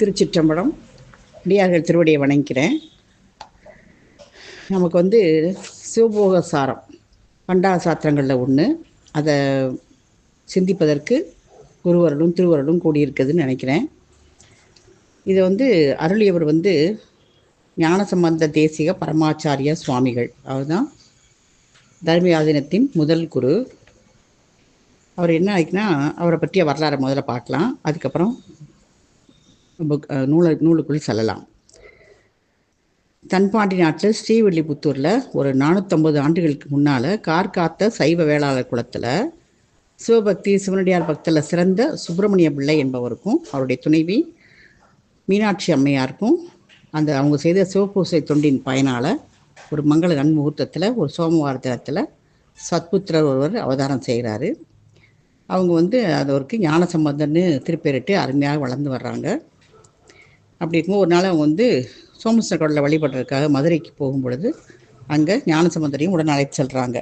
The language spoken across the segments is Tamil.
திருச்சிற்றம்பலம் அடியார்கள் திருவடியை வணங்கிக்கிறேன். நமக்கு வந்து சிவபோக சாரம் பண்டா சாத்திரங்களில் ஒன்று அதை சிந்திப்பதற்கு குருவரலும் திருவருடும் கூடியிருக்குதுன்னு நினைக்கிறேன். இதை வந்து அருளியவர் வந்து ஞானசம்பந்த தேசிக பரமாச்சாரிய சுவாமிகள். அவர் தான் தர்மயாதினத்தின் முதல் குரு. அவர் என்ன ஆயிக்குன்னா அவரை பற்றிய வரலாறை முதல்ல பார்க்கலாம். அதுக்கப்புறம் புக் நூலை நூலுக்குள் செல்லலாம். தன்பாண்டி நாட்டில் ஸ்ரீவில்லிபுத்தூரில் ஒரு நானூற்றம்பது ஆண்டுகளுக்கு முன்னால் கார் காத்த சைவ வேளாளர் குலத்தில் சிவபக்தி சிவனடியார் பக்தியில் சிறந்த சுப்பிரமணிய பிள்ளை என்பவருக்கும் அவருடைய துணைவி மீனாட்சி அம்மையாருக்கும் அந்த அவங்க செய்த சிவபூசை தொண்டின் பயனால் ஒரு மங்கள நன்முகூர்த்தத்தில் ஒரு சோமவார தினத்தில் சத்புத்திரர் ஒருவர் அவதாரம் செய்கிறாரு அவங்க வந்து அதற்கு ஞான சம்பந்தன்னு திருப்பேரிட்டு அருமையாக வளர்ந்து வர்றாங்க. அப்படி இருக்கும்போது ஒரு நாள் அவங்க வந்து சோமேஸ்வர கடலில் வழிபடுறதுக்காக மதுரைக்கு போகும் பொழுது அங்கே ஞானசம்பந்தரையும் உடன் அழைத்து செல்கிறாங்க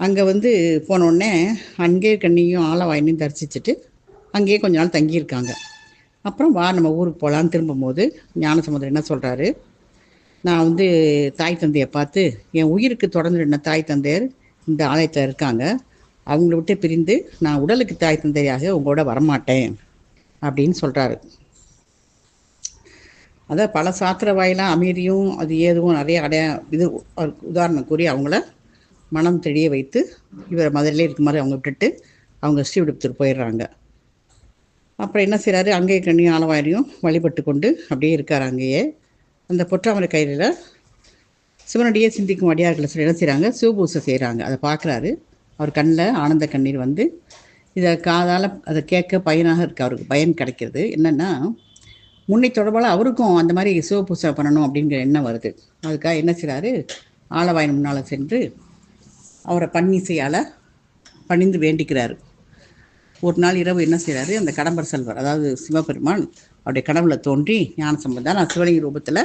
அங்கே வந்து போனோடனே அங்கே கண்ணியும் ஆலவாயினையும் தரிசிச்சுட்டு அங்கேயே கொஞ்ச நாள் தங்கியிருக்காங்க. அப்புறம் வா நம்ம ஊருக்கு போகலான்னு திரும்பும்போது ஞானசமுதர் என்ன சொல்கிறாரு நான் வந்து தாய் தந்தையை பார்த்து என் உயிருக்கு தொடர்ந்து என்ன தாய் தந்தையர் இந்த ஆலயத்தில் இருக்காங்க. அவங்கள விட்டு பிரிந்து நான் உடலுக்கு தாய் தந்தையாக உங்களோட வரமாட்டேன் அப்படின்னு சொல்கிறாரு அதான் பல சாத்திர வாயிலாக அமைதியும் அது ஏதுவும் நிறைய அடைய இது உதாரணம் கூறி அவங்கள மனம் தெளிய வைத்து இவரை மதுரையிலே இருக்க மாதிரி அவங்க விட்டுட்டு அவங்க ஸ்ரீவிடுத்தூர் போயிடுறாங்க. அப்புறம் என்ன செய்கிறாரு அங்கேயே கண்ணியும் ஆலவாரியும் வழிபட்டு கொண்டு அப்படியே இருக்கார் அங்கேயே. அந்த பொற்றாமரை கையில் சிவனடியே சிந்திக்கும் அடியார்களை சொல்லி என்ன செய்கிறாங்க சிவபூசை செய்கிறாங்க அதை பார்க்குறாரு. அவர் கண்ணில் ஆனந்த கண்ணீர் வந்து இதை காதால் அதை கேட்க பயனாக இருக்குது அவருக்கு பயன் கிடைக்கிறது. என்னென்னா முன்னை தொடர்பால் அவருக்கும் அந்த மாதிரி சிவபூசை பண்ணணும் அப்படிங்கிற எண்ணம் வருது. அதுக்காக என்ன செய்கிறாரு ஆலவாயின் முன்னால் சென்று அவரை பன்னிசையால் பணிந்து வேண்டிக்கிறார். ஒரு நாள் இரவு என்ன செய்கிறாரு அந்த கடம்பர் செல்வர் அதாவது சிவபெருமான் அவருடைய கனவுல தோன்றி ஞான சம்பந்தம் நான் சிவலிங்க ரூபத்தில்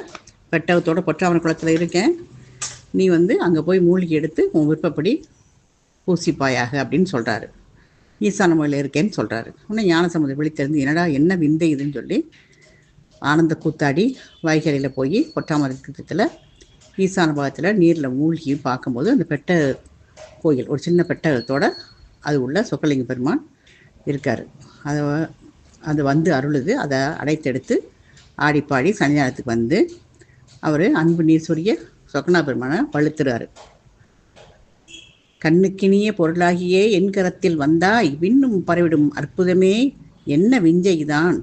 பெட்டகத்தோடு பொற்றாமரை குளத்தில் இருக்கேன். நீ வந்து அங்கே போய் மூலிகை எடுத்து உன் விருப்பப்படி பூசிப்பாயாக அப்படின்னு சொல்கிறாரு ஈசான மொழியில் இருக்கேன்னு சொல்கிறாரு உடனே ஞான சம்பந்தம் விழித்திருந்து என்னடா என்ன விந்தை இதுன்னு சொல்லி ஆனந்த கூத்தாடி வைகரையில் போய் கொட்டாமரத்தில் ஈசான பாகத்தில் நீரில் மூழ்கி பார்க்கும்போது அந்த பெட்ட கோயில் ஒரு சின்ன பெட்டகத்தோட அது உள்ள சொக்கலிங்க பெருமான் இருக்கார். அதை அது வந்து அருளுது. அதை அடைத்தெடுத்து ஆடிப்பாடி சன்னிதானத்துக்கு வந்து அவர் அன்பு நீர் சொரிய சொக்கனா பெருமானை வழுத்துறாரு கண்ணுக்கினிய பொருளாகியே என் கரத்தில் வந்தாய். விண்ணும் பரவிடும் அற்புதமே. என்ன விஞ்சைதான்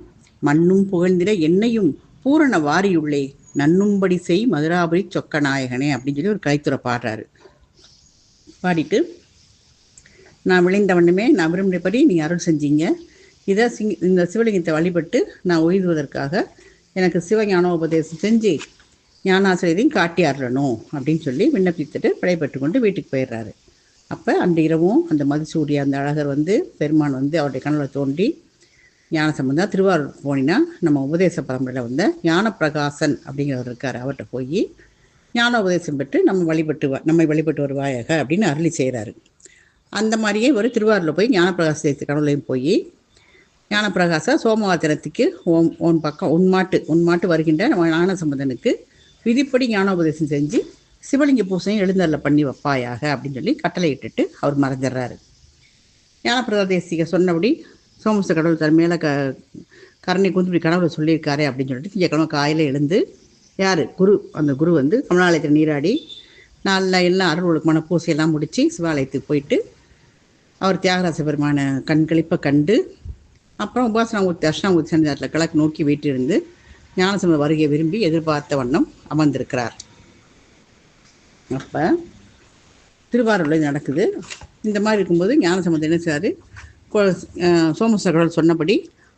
மண்ணும் புகழ்ந்திட என்னையும் பூரண வாரியுள்ளே. நன்னும்படி செய் மதுராபுரி சொக்கநாயகனே அப்படின்னு சொல்லி ஒரு கலைத்துறை பாடுறாரு. பாடிட்டு நான் விளைந்தவண்ணுமே நான் விரும்பினபடி நீ அருள் செஞ்சீங்க. இதை சிங் இந்த சிவலிங்கத்தை வழிபட்டு நான் ஓய்வுவதற்காக எனக்கு சிவஞான உபதேசம் செஞ்சு ஞானாசிரியரையும் காட்டி அருளணும் அப்படின்னு சொல்லி விண்ணப்பித்துட்டு விடைபெற்று கொண்டு வீட்டுக்கு போயிடுறாரு. அப்போ அந்த இரவும் அந்த மதுசூரிய அந்த அழகர் வந்து பெருமான் வந்து அவருடைய கனவுல தோண்டி ஞான சம்பந்தா திருவாரூர் போனீங்கன்னா நம்ம உபதேச பரம்பரையில் வந்த ஞானப்பிரகாசன் அப்படிங்கிறவர் இருக்கார். அவர்கிட்ட போய் ஞான உபதேசம் பெற்று நம்ம வழிபட்டு வ நம்மை வழிபட்டு வருவாயாக அப்படின்னு அருளி செய்கிறாரு அந்த மாதிரியே ஒரு திருவாரூரில் போய் ஞானப்பிரகாச கடவுளையும் போய் ஞானப்பிரகாச சோமவாத்திரத்துக்கு ஓம் உன் பக்கம் உன்மாட்டு உன்மாட்டு வருகின்ற நம்ம ஞானசம்பந்தனுக்கு விதிப்படி ஞானோபதேசம் செஞ்சு சிவலிங்க பூசையும் எழுந்தரில் பண்ணி வைப்பாயாக அப்படின்னு சொல்லி கட்டளை இட்டுட்டு அவர் மறைஞ்சிடுறாரு. ஞானப்பிரதேசிக சொன்னபடி சோமச கடவுள் தன் மேலே க கருணை இப்படி கடவுளை சொல்லியிருக்காரு அப்படின்னு சொல்லிட்டு திங்கக்கிழமை காலையில் எழுந்து யார்? குரு அந்த குரு வந்து கமலாலயத்தில் நீராடி நாளில் எல்லாம் அருள்களுக்குமான பூசையெல்லாம் முடித்து சிவாலயத்துக்கு போயிட்டு அவர் தியாகராச பெருமான கண்களிப்பை கண்டு அப்புறம் உபாசனாமூர்த்தி தர்ஷனாமூர்த்தி சன்னிதானத்தில் கிழக்கு நோக்கி வீட்டிலிருந்து ஞானசம்பந்த வருகையை விரும்பி எதிர்பார்த்த வண்ணம் அமர்ந்திருக்கிறார். அப்போ திருவாரூரில் நடக்குது. இந்த மாதிரி இருக்கும்போது ஞானசம்பந்தம் என்ன செய்றாரு சோமசகடல் சொன்னபடி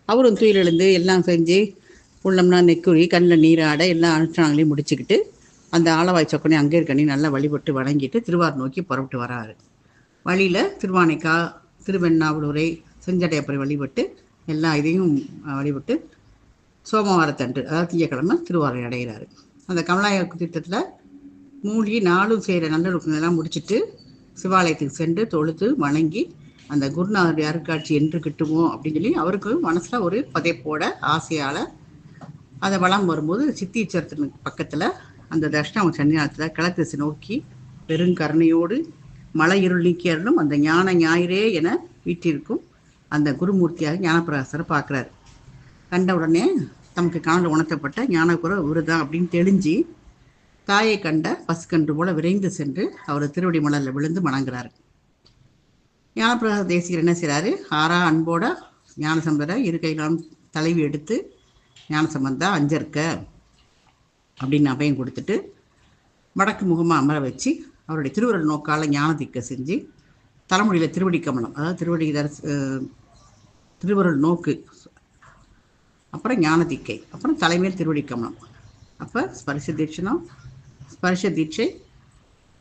அவரும் துயில் எல்லாம் செஞ்சு உள்ளம்னா நெக்குறி கண்ணில் நீராட எல்லா அனுஷ்டானங்களையும் முடிச்சுக்கிட்டு அந்த ஆலவாய் சொக்கனை அங்கே இருக்கணி நல்லா வழிபட்டு வணங்கிட்டு திருவாரூர் நோக்கி புறப்பட்டு வராரு. வழியில் திருவானைக்கா திருவெண்ணாவூரை செஞ்சடையப்பரை வழிபட்டு எல்லா இதையும் வழிபட்டு சோமவாரத்தன்று அதாவது தீயக்கிழமை திருவாரூர் அடைகிறாரு. அந்த கமலாய திட்டத்தில் மூழ்கி நாளும் செய்கிற நல்லொழுக்கங்கள்லாம் முடிச்சுட்டு சிவாலயத்துக்கு சென்று தொழுது வணங்கி அந்த குருநாதர் அருட்காட்சி என்று கிட்டுமோ அப்படின்னு சொல்லி அவருக்கு மனசில் ஒரு பதைப்போட ஆசையால் அதை வளம் வரும்போது சித்தீச்சரத்தின் பக்கத்தில் அந்த தர்ஷனம் சன்னியாசத்தில் கிழக்கு திசை நோக்கி பெருங்கருணையோடு மலை இருள் நீக்கியருளும் அந்த ஞான ஞாயிறே என வீட்டிற்கும் அந்த குருமூர்த்தியாக ஞானப்பிரகாசரை பார்க்குறாரு. கண்ட உடனே தமக்கு காணல் உணர்த்தப்பட்ட ஞானக்குற விருதா அப்படின்னு தெளிஞ்சு தாயை கண்ட பசுக்கன்று போல விரைந்து சென்று அவர் திருவடி மலரில் விழுந்து வணங்குறாரு ஞானப்பிரகாச தேசிகர் என்ன செய்கிறாரு ஆறா அன்போட ஞானசம்பரை இரு கைகளாம் தலைவி எடுத்து ஞானசம்பந்தா அஞ்சற்க அப்படின்னு அபயம் கொடுத்துட்டு வடக்கு முகமாக அமர வச்சு அவருடைய திருவருள் நோக்கால ஞானதிக்க செஞ்சு தலைமுடியில் திருவடி கமலம் அதாவது திருவடி திருவருள் நோக்கு அப்புறம் ஞானதிக்கை அப்புறம் தலைமையில் திருவடி கமலம். அப்போ ஸ்பரிச தீட்சணம் ஸ்பரிச தீட்சை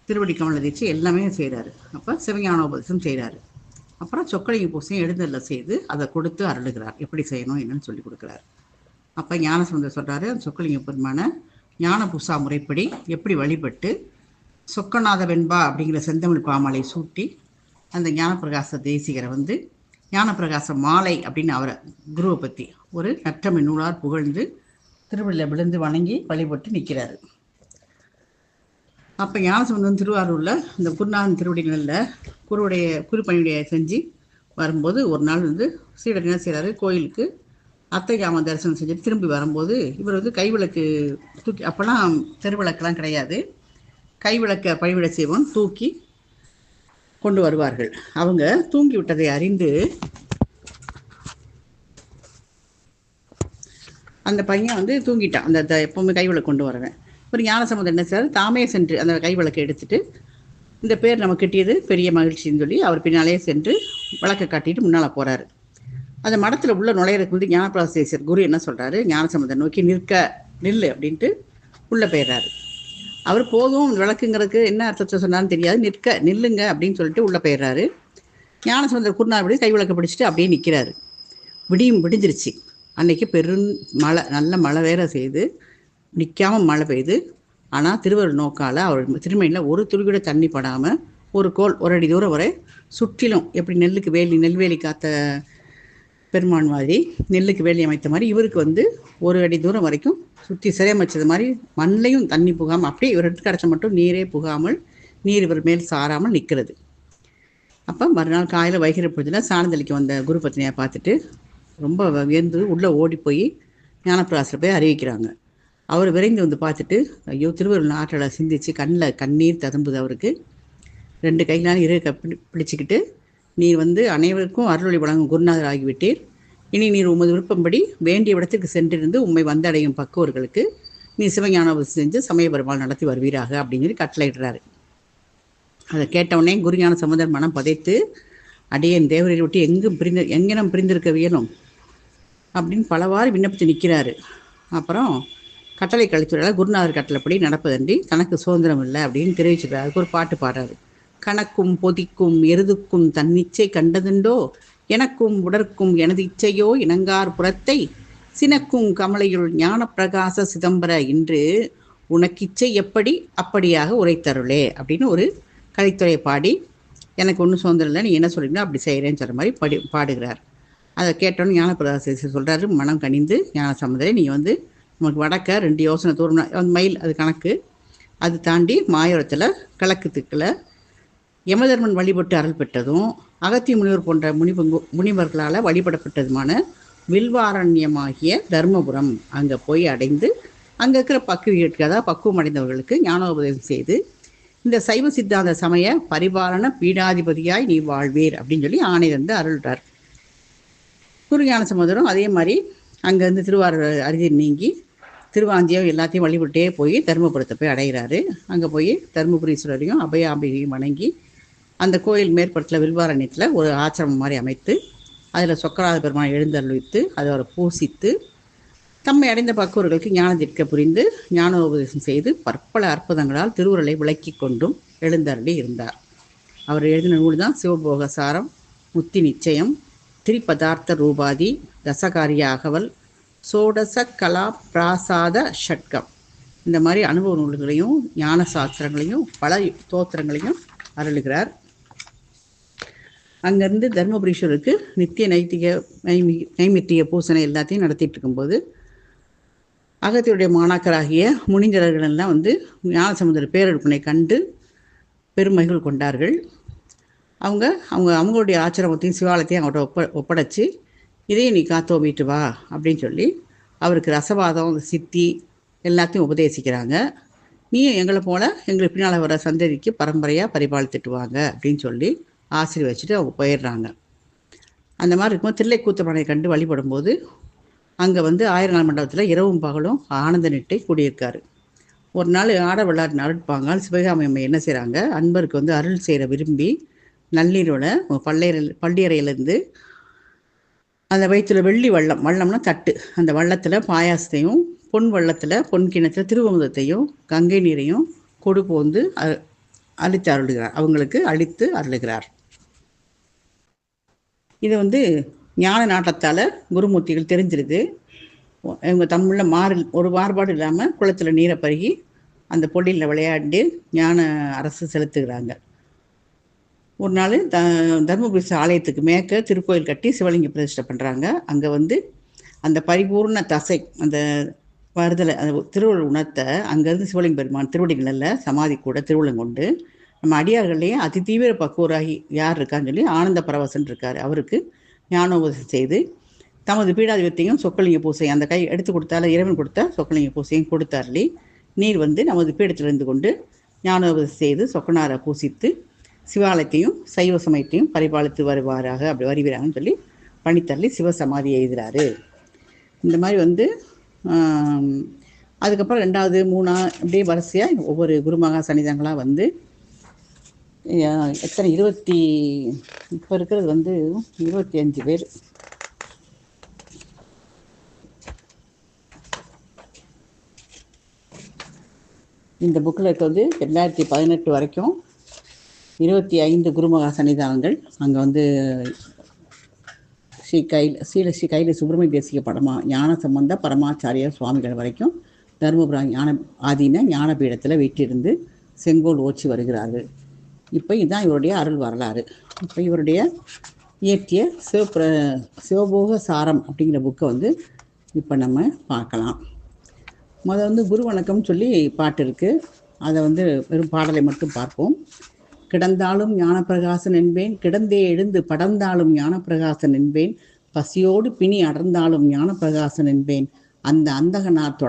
திருவடி கமல தீட்சி எல்லாமே செய்கிறாரு அப்போ சிவஞானோபதேசம் செய்கிறாரு அப்புறம் சொக்கலிங்க பூசையும் எழுந்தல்ல செய்து அதை கொடுத்து அருளுகிறார். எப்படி செய்யணும் என்னன்னு சொல்லி கொடுக்குறாரு. அப்போ ஞானசுந்தர் சொல்கிறாரு சொக்கலிங்க பெருமான ஞான பூசா முறைப்படி எப்படி வழிபட்டு சொக்கநாத வெண்பா அப்படிங்கிற செந்தமிழ் பாமாலை சூட்டி அந்த ஞானப்பிரகாச தேசிகரை வந்து ஞானப்பிரகாச மாலை அப்படின்னு அவரை குருவை பற்றி ஒரு நற்றமை நூலார் புகழ்ந்து திருவள்ளில் விழுந்து வணங்கி வழிபட்டு நிற்கிறாரு. அப்போ ஞானசம்பந்தம் திருவாரூரில் இந்த குருநாதன் திருவடிகளில் குருவுடைய குருப்பணியுடைய செஞ்சு வரும்போது ஒரு நாள் வந்து சீடர் என்ன செய்கிறாரு கோயிலுக்கு அத்தையாம தரிசனம் செஞ்சுட்டு திரும்பி வரும்போது இவர் வந்து கைவிளக்கு தூக்கி அப்போல்லாம் தெருவிளக்கெல்லாம் கிடையாது. கைவிளக்க பழிவிட செய்வோம் தூக்கி கொண்டு வருவார்கள். அவங்க தூங்கி விட்டதை அறிந்து அந்த பையன் வந்து தூங்கிட்டான். அந்த த- எப்பவுமே கைவிளக்கு கொண்டு வரவன். ஒரு ஞானசம்பந்தம் என்ன செய்றாரு? தாமே சென்று அந்த கை விளக்கை எடுத்துட்டு இந்த பேர் நம்ம கிட்டியது பெரிய மகிழ்ச்சின்னு சொல்லி அவர் பின்னாலே சென்று விளக்கை காட்டிட்டு முன்னால் போறாரு. அந்த மடத்தில் உள்ள நுழையிறதுக்கு வந்து ஞானபிரசேசர் குரு என்ன சொல்றாரு? ஞானசம்பந்தம் நோக்கி நிற்க நில்லு அப்படின்ட்டு உள்ள போயிடுறாரு அவர் போதும் விளக்குங்கிறதுக்கு என்ன அர்த்தத்தை சொன்னாலும் தெரியாது. நிற்க நில்லுங்க அப்படின்னு சொல்லிட்டு உள்ள போயிடுறாரு ஞானசம்பந்தர் குருநாபடி கை விளக்க பிடிச்சிட்டு அப்படியே நிற்கிறாரு விடியும் விடிஞ்சிருச்சு. அன்னைக்கு பெரும் மழை நல்ல மழை வேற செய்து நிற்காம மழை பெய்யுது. ஆனால் திருவருள் நோக்கால் அவர் திருமையில் ஒரு துளி கூட தண்ணி படாமல் ஒரு கோல் ஒரு அடி தூரம் வரை சுற்றிலும் எப்படி நெல்லுக்கு வேலி நெல்வேலி காத்த பெருமான் மாதிரி நெல்லுக்கு வேலி அமைத்த மாதிரி இவருக்கு வந்து ஒரு அடி தூரம் வரைக்கும் சுற்றி சிறையமைச்சது மாதிரி மண்ணையும் தண்ணி புகாமல் அப்படியே இவர் எடுத்து கிடச்ச மட்டும் நீரே புகாமல் நீர் இவர் மேல் சாராமல் நிற்கிறது அப்போ மறுநாள் காலையில் வைகிற பொழுதுல சாணந்தளிக்கு வந்த குரு பத்னியை பார்த்துட்டு ரொம்ப வியந்து உள்ளே ஓடி போய் ஞானப்பிராசில் போய் அறிவிக்கிறாங்க. அவர் விரைந்து வந்து பார்த்துட்டு ஐயோ திருவருள் ஆற்றலை சிந்திச்சு கண்ணில் கண்ணீர் ததும்புது அவருக்கு. ரெண்டு கைகளால் இரு கப்பி பிடிச்சிக்கிட்டு நீர் வந்து அனைவருக்கும் அருளொளி வழங்கும் குருநாதர் ஆகிவிட்டீர். இனி நீர் உமது விருப்பம்படி வேண்டிய இடத்துக்கு சென்றிருந்து உண்மை வந்தடையும் பக்குவர்களுக்கு நீ சிவஞானம் செஞ்சு சமய பெருமாள் நடத்தி வருவீராக அப்படின்னு சொல்லி கட்டளையிடுறாரு. அதை கேட்டவுடனே குருஞான சமுதர் மனம் பதைத்து அடியேன் தேவரை விட்டு எங்கும் பிரிந்து எங்கேனும் பிரிந்திருக்க வியலும் அப்படின்னு பலவாறு விண்ணப்பித்து நிற்கிறாரு அப்புறம் கட்டளை கழித்துறையில் குருநாதர் கட்டளைப்படி நடப்பதன்றி தனக்கு சுதந்திரம் இல்லை அப்படின்னு தெரிவிச்சுக்கிறார் அதுக்கு ஒரு பாட்டு பாடுறாரு. கணக்கும் பொதிக்கும் எருதுக்கும் தன்னிச்சை கண்டதுண்டோ? எனக்கும் உடற்கும் எனது இச்சையோ? இணங்கார் புறத்தை சினக்கும் கமலையுள் ஞானப்பிரகாச சிதம்பர இன்று உனக்கிச்சை எப்படி அப்படியாக உரைத்தருளே அப்படின்னு ஒரு கலைத்துறை பாடி எனக்கு ஒன்றும் சுதந்திரம் இல்லை நீ என்ன சொல்றீங்களோ அப்படி செய்கிறேன்னு சொல்கிற மாதிரி படி பாடுகிறார். அதை கேட்டோன்னு ஞானப்பிரகாச சொல்கிறாரு மனம் கனிந்து ஞான சம்மந்தரை நீ வந்து நமக்கு வடக்க ரெண்டு யோசனை தூரம் அந்த மைல் அது கணக்கு. அது தாண்டி மாயூரத்தில் கிழக்கு திக்கில் யமதர்மன் வழிபட்டு அருள் பெற்றதும் அகத்திய முனிவர் போன்ற முனிவங்க முனிவர்களால் வழிபடப்பட்டதுமான வில்வாரண்யமாகிய தர்மபுரம் அங்கே போய் அடைந்து அங்கே இருக்கிற பக்குவிகளுக்கு அதாவது பக்குவம் அடைந்தவர்களுக்கு ஞானோபதேசம் செய்து இந்த சைவ சித்தாந்த சமய பரிபாலன பீடாதிபதியாய் நீ வாழ்வீர் அப்படின்னு சொல்லி ஆணை வந்து அருள்றார். குரு ஞான சமுதரம் அதே மாதிரி அங்கேருந்து திருவாரூர் அருகே நீங்கி திருவாந்தியம் எல்லாத்தையும் வழிபட்டே போய் தருமபுரத்தை போய் அடைகிறாரு அங்கே போய் தருமபுரீஸ்வரரையும் அபயாம்பிகையும் வணங்கி அந்த கோயில் மேற்பரத்தில் வில்வாரண்யத்தில் ஒரு ஆசிரமம் மாதிரி அமைத்து அதில் சொக்கராத பெருமானை எழுந்தருளித்து அதை அவரை பூசித்து தம்மை அடைந்த பக்குவர்களுக்கு ஞானத்திற்க புரிந்து ஞானோபதேசம் செய்து பற்பல அற்புதங்களால் திருவுருளை விளக்கி கொண்டும் எழுந்தருளி இருந்தார். அவர் எழுதின நூல் தான் சிவபோக சாரம் முத்தி நிச்சயம் திரிபதார்த்த ரூபாதி தசகாரிய அகவல் சோடச கலா பிராசாத ஷட்கம் இந்த மாதிரி அனுபவ நூல்களையும் ஞான சாஸ்திரங்களையும் பல தோத்திரங்களையும் அருளுகிறார். அங்கேருந்து தர்மபுரீஸ்வருக்கு நித்திய நைத்திக நைமி நைமித்திய பூசனை எல்லாத்தையும் நடத்திட்டு இருக்கும்போது அகத்தியுடைய மாணாக்கராகிய முனிஞ்சரர்கள் எல்லாம் வந்து ஞானசமுதிர பேரெடுப்பினை கண்டு பெருமைகள் கொண்டார்கள். அவங்க அவங்க அவங்களுடைய ஆச்சிரமத்தையும் சிவாலயத்தையும் அவங்கள்ட்ட ஒப்ப ஒப்படைச்சு இதையும் நீ காத்தோமிட்டு வா அப்படின்னு சொல்லி அவருக்கு ரசவாதம் சித்தி எல்லாத்தையும் உபதேசிக்கிறாங்க. நீயும் எங்களை போல எங்களுக்கு பின்னால் வர சந்ததிக்கு பரம்பரையாக பரிபாலித்துட்டு வாங்க அப்படின்னு சொல்லி ஆசீர்வச்சிட்டு அவங்க போயிடுறாங்க. அந்த மாதிரி இருக்கும் தில்லை கூத்தமனை கண்டு வழிபடும்போது அங்கே வந்து ஆயிரம் நாள் மண்டபத்தில் இரவும் பகலும் ஆனந்த நிட்டை கூடியிருக்காரு. ஒரு நாள் ஆட விளையாட்டு அருட்பாங்கால் சிவகாமி அம்மை என்ன செய்கிறாங்க அன்பருக்கு வந்து அருள் செய்கிற விரும்பி நள்ளிரோட பள்ளையறை பள்ளியறையிலேருந்து அந்த வயிற்றில் வெள்ளி வள்ளம். வள்ளம்னா தட்டு. அந்த வள்ளத்தில் பாயாசத்தையும் பொன் வள்ளத்தில் பொன் கிணத்துல திருவமுதத்தையும் கங்கை நீரையும் கொடுப்பு வந்து அழித்து அருளுகிறார். அவங்களுக்கு அழித்து அருளுகிறார். இது வந்து ஞான நாட்டத்தால் குருமூர்த்திகள் தெரிஞ்சிருது. இவங்க தமிழில் மாறு ஒரு மாறுபாடு இல்லாமல் குளத்தில் நீரை பருகி அந்த பொடியில் விளையாண்டு ஞான அரசு செலுத்துகிறாங்க. ஒரு நாள் த தர்மபுரி ஆலயத்துக்கு மேற்க திருக்கோயில் கட்டி சிவலிங்க பிரதிஷ்டை பண்ணுறாங்க அங்கே வந்து அந்த பரிபூர்ண தசை அந்த வருதலை அந்த திருவள்ளுவர் உணத்தை அங்கேருந்து சிவலிங்க பெருமான் திருவடிகளில் சமாதி கூட திருவுளம் கொண்டு நம்ம அடியார்கள்லேயே அதி தீவிர பக்குவராகி யார் இருக்கான்னு சொல்லி ஆனந்த பரவசன் இருக்கார். அவருக்கு ஞானோபதம் செய்து தமது பீடாதிபத்தியும் சொக்கலிங்க பூசை அந்த கை எடுத்து கொடுத்தால இறைவன் கொடுத்த சொக்கலிங்க பூசையும் கொடுத்தார்லி நீர் வந்து நமது பீடத்தில் இருந்து கொண்டு ஞானோபதம் செய்து சொக்கனாரை பூசித்து சிவாலயத்தையும் சைவ சமயத்தையும் பரிபாலித்து வருவாராக அப்படி வருகிறாங்கன்னு சொல்லி பணித்தள்ளி சிவசமாதி எழுதுகிறாரு இந்த மாதிரி வந்து அதுக்கப்புறம் ரெண்டாவது மூணா அப்படியே வரிசையாக ஒவ்வொரு குருமகா சன்னிதங்களாக வந்து எத்தனை இருபத்தி இப்போ இருக்கிறது வந்து இருபத்தி அஞ்சு பேர். இந்த புக்கில் இருக்கிறது ரெண்டாயிரத்தி பதினெட்டு வரைக்கும் இருபத்தி ஐந்து குருமகா சன்னிதானங்கள். அங்கே வந்து ஸ்ரீ கையில் ஸ்ரீல ஸ்ரீ கையில் சுப்பிரமணிய தேசிய படமா ஞான சம்பந்த பரமாச்சாரிய சுவாமிகள் வரைக்கும் தருமபுரம் ஞான ஆதீன ஞானபீடத்தில் வீட்டிலிருந்து செங்கோல் ஓச்சி வருகிறார்கள். இப்போ இதுதான் இவருடைய அருள் வரலாறு. இப்போ இவருடைய இயற்றிய சிவப்ர சிவபோக சாரம் அப்படிங்கிற புக்கை வந்து இப்போ நம்ம பார்க்கலாம். முதல் வந்து குரு வணக்கம்னு சொல்லி பாட்டு இருக்குது அதை வந்து வெறும் பாடலை மட்டும் பார்ப்போம். கிடந்தாலும் ஞானப்பிரகாசன் என்பேன். கிடந்தே எழுந்து படர்ந்தாலும் ஞானப்பிரகாசன் என்பேன். பசியோடு பிணி அடர்ந்தாலும் ஞானப்பிரகாசன் என்பேன். அந்த அந்தகனார் தொட